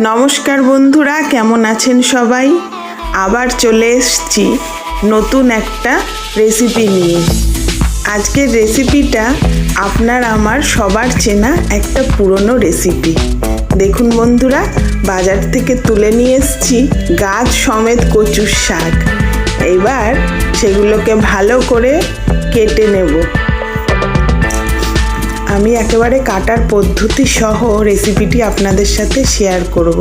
নমস্কার বন্ধুরা, কেমন আছেন সবাই? আবার চলে এসছি নতুন একটা রেসিপি নিয়ে। আজকের রেসিপিটা আপনার আমার সবার চেনা একটা পুরনো রেসিপি দেখুন বন্ধুরা, বাজার থেকে তুলে নিয়ে এসেছি গাছ সমেত কচুর শাক। এবার সেগুলোকে ভালো করে কেটে নেব। আমি একেবারে কাটার পদ্ধতি সহ রেসিপিটি আপনাদের সাথে শেয়ার করব।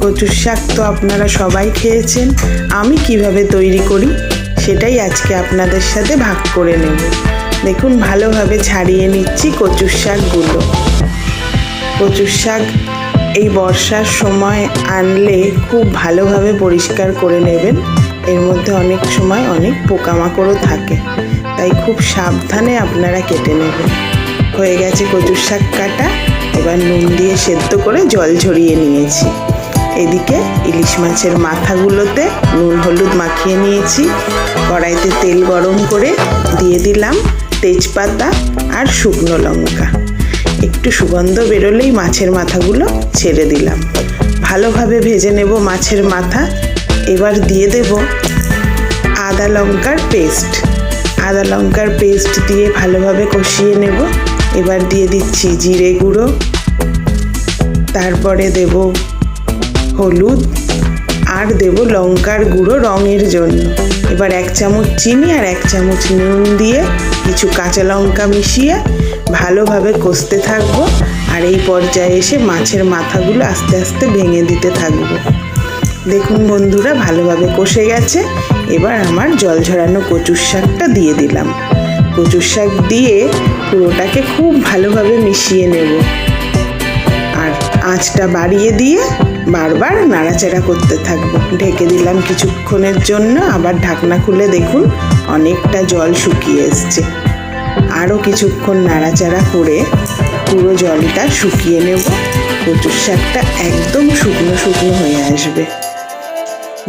কচুর শাক তো আপনারা সবাই খেয়েছেন। আমি কীভাবে তৈরি করি, সেটাই আজকে আপনাদের সাথে ভাগ করে নেব। দেখুন, ভালোভাবে ছাড়িয়ে নিচ্ছি কচুর শাকগুলো। কচুর শাক এই বর্ষার সময় আনলে খুব ভালোভাবে পরিষ্কার করে নেবেন। এর মধ্যে অনেক সময় অনেক পোকামাকড়ও থাকে। তাই খুব সাবধানে আপনারা কেটে নেবেন। হয়ে গেছে কচুর শাক কাটা। এবার নুন দিয়ে সেদ্ধ করে জল ঝরিয়ে নিয়েছি। এদিকে ইলিশ মাছের মাথাগুলোতে নুন হলুদ মাখিয়ে নিয়েছি। কড়াইতে তেল গরম করে দিয়ে দিলাম তেজপাতা আর শুকনো লঙ্কা। একটু সুগন্ধ বেরোলেই মাছের মাথাগুলো ছেড়ে দিলাম। ভালোভাবে ভেজে নেব মাছের মাথা। এবার দিয়ে দেব আদা লঙ্কার পেস্ট। আদা লঙ্কার পেস্ট দিয়ে ভালোভাবে কষিয়ে নেব। এবার দিয়ে দিচ্ছি জিরে গুঁড়ো। তারপরে দেব হলুদ আর দেব লঙ্কার গুঁড়ো রঙের জন্য। এবার এক চামচ চিনি আর এক চামচ নুন দিয়ে কিছু কাঁচা লঙ্কা মিশিয়ে ভালোভাবে কষতে থাকব আর এই পর্যায়ে এসে মাছের মাথাগুলো আস্তে আস্তে ভেঙে দিতে থাকব। দেখুন বন্ধুরা, ভালোভাবে কষে গেছে। এবার আমার জল ঝরানো কচুর শাকটা দিয়ে দিলাম। কচুর শাক দিয়ে পুরোটাকে খুব ভালোভাবে মিশিয়ে নেব। আর আঁচটা বাড়িয়ে দিয়ে বারবার নাড়াচাড়া করতে থাকব। ঢেকে দিলাম কিছুক্ষণের জন্য, আবার ঢাকনা খুলে দেখুন অনেকটা জল শুকিয়ে এসছে। আরও কিছুক্ষণ নাড়াচাড়া করে পুরো জলটা শুকিয়ে নেব। কচুর শাকটা একদম শুকনো শুকনো হয়ে আসবে।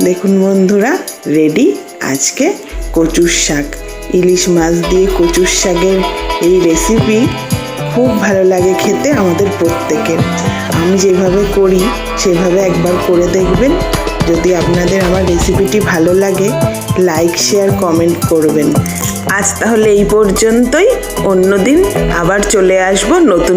দেখুন বন্ধুরা, রেডি? আজকে কচুর শাক। ইলিশ মাছ দিয়ে কচুর শাকের এই রেসিপি খুব ভালো লাগে খেতে আমাদের প্রত্যেকের। আমি যেভাবে করি, সেভাবে একবার করে দেখবেন। যদি আপনাদের আমার রেসিপিটি ভালো লাগে লাইক শেয়ার কমেন্ট করবেন। আজ তাহলে এই পর্যন্তই। অন্যদিন আবার চলে আসব নতুন